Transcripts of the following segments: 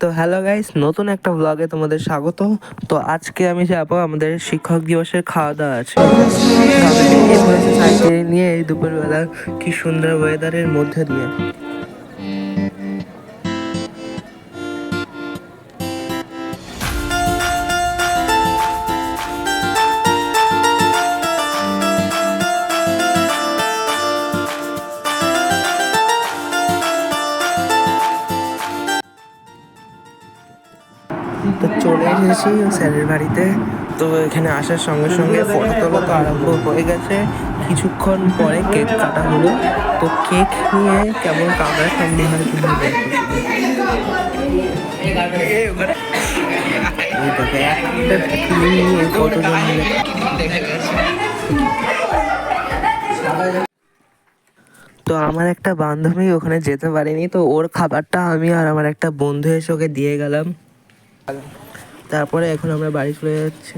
তো hello guys নতুন একটা ব্লগে তোমাদের স্বাগত। তো আজকে আমি যাব আমাদের শিক্ষক দিবসের খাওয়া দাওয়া আছে নিয়ে এই দুপুরবেলা কি সুন্দর ওয়েদারের মধ্যে দিয়ে। চলে এসেছি স্যারের বাড়িতে। তো এখানে আসার সঙ্গে সঙ্গে ফটো তোলা তো আরম্ভ হয়ে গেছে। কিছুক্ষণ পরে কেক কাটা হলো। তো কেক নিয়ে কেমন কামড়া সামনে হয় মিলে তো আমার একটা বান্ধবী ওখানে যেতে পারেনি, তো ওর খাবারটা আমি আর আমার একটা বন্ধু এসে ওকে দিয়ে গেলাম। তারপরে এখন আমরা বাড়ি চলে যাচ্ছি।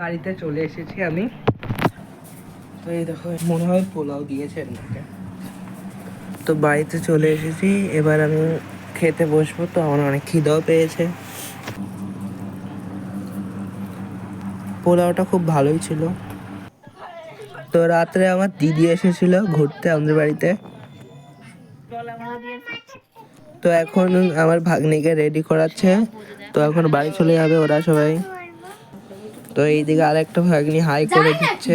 বাড়িতে চলে এসেছি আমি। তো এই দেখো, মনে হয় পোলাও দিয়েছে আমাকে। তো বাড়িতে চলে এসেছি, এবার আমি খেতে বসবো, তো আমার অনেক খিদাও পেয়েছে। পোলাওটা খুব ভালোই ছিল। তো রাত্রে আমার দিদি এসেছিল ঘুরতে আমাদের বাড়িতে। তো এখন আমার ভাগ্নিকে রেডি করাচ্ছে। তো এখন বাড়ি চলে যাবে ওরা সবাই। তো এইদিকে আরেকটা ভাগ্নি হাই করে দিচ্ছে।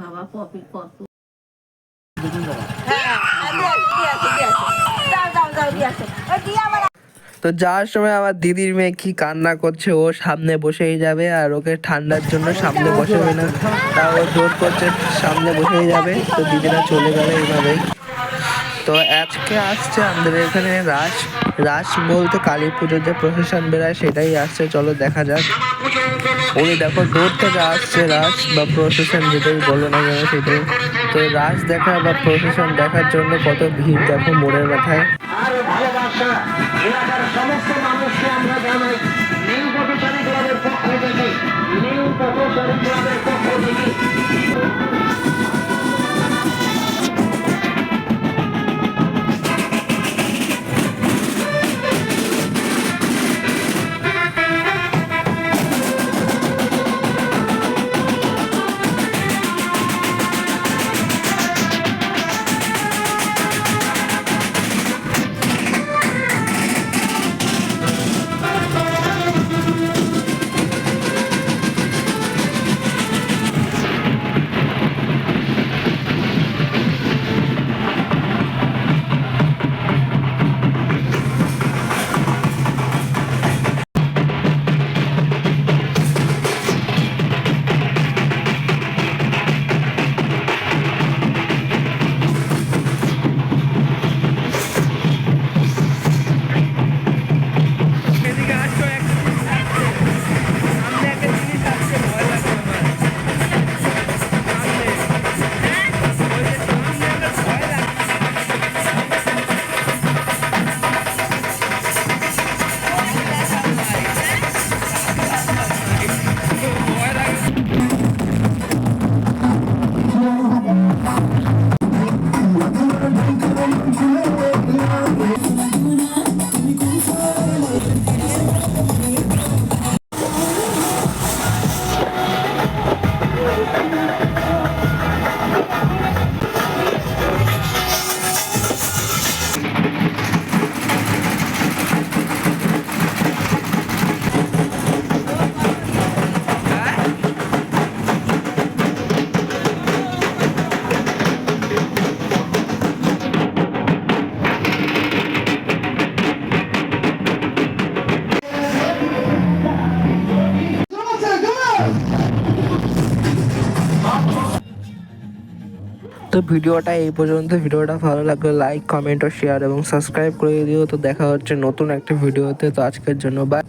বাবা পপি কত তো যাওয়ার সময় আমার দিদির মেয়ে কি কান্না করছে, ও সামনে বসেই যাবে আর ওকে ঠান্ডার জন্য সামনে বসাবে না। তা ও জোর করছে, সামনে বসেই যাবে। তো দিদিরা চলে গেলে এইভাবেই। তো আজকে আসছে আমাদের এখানে রাস। রাস বলতে কালী পুজোর যে প্রসেশন বেরোয় সেটাই আসছে। চলো দেখা যাক। ওই দেখো, দূর থেকে আসছে রাস বা প্রসেশন যেটাই বলো না কেন সেটাই। তো রাস দেখা বা প্রসেশন দেখার জন্য কত ভিড় দেখো মোড়ের মাথায় ভালোবাসা এলাকার সমস্ত মানুষকে আমরা জানাই। তো ভিডিওটা এই পর্যন্ত। ভিডিওটা ভালো লাগলে লাইক কমেন্ট ও শেয়ার এবং সাবস্ক্রাইব করে দিও। তো দেখা হচ্ছে নতুন একটা ভিডিওতে তো। আজকের জন্য বাই